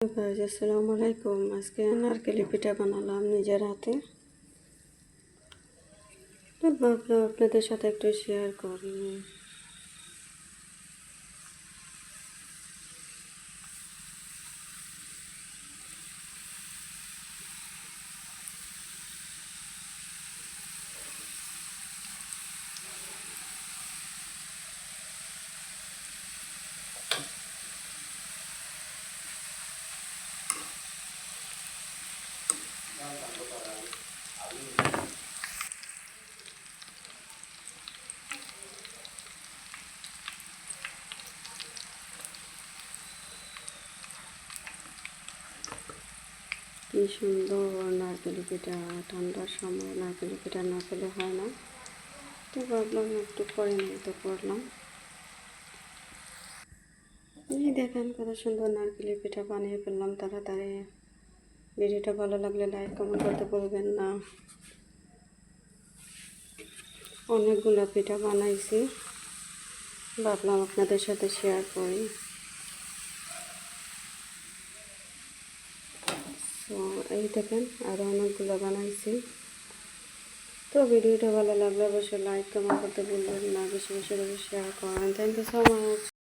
আসসালামু আলাইকুম। আজকে নারকেলি পিঠা বানালাম নিজের হাতে। আপনাদের সাথে একটু শেয়ার করি। কি সুন্দর নারকেলি পিঠা ঠান্ডার সময় নারকেলি পিঠা না খেলে হয় না। তো ভাবলাম একটু করে নিয়ে তো করলাম। এই দেখেন কত সুন্দর নারকেলি পিঠা বানিয়ে ফেললাম তাড়াতাড়ি। ভিডিওটা ভালো লাগলে লাইক, কমেন্ট করতে বলবেন না। অনেকগুলো পিঠা বানাইছি। ভাবলাম আপনাদের সাথে শেয়ার করি। তো এই দেখেন আরও অনেকগুলো বানাইছি। তো ভিডিওটা ভালো লাগলে অবশ্যই লাইক কমেন্ট করতে বলবেন না। বেশি বেশি শেয়ার করেন থ্যাংক ইউ সো মাচ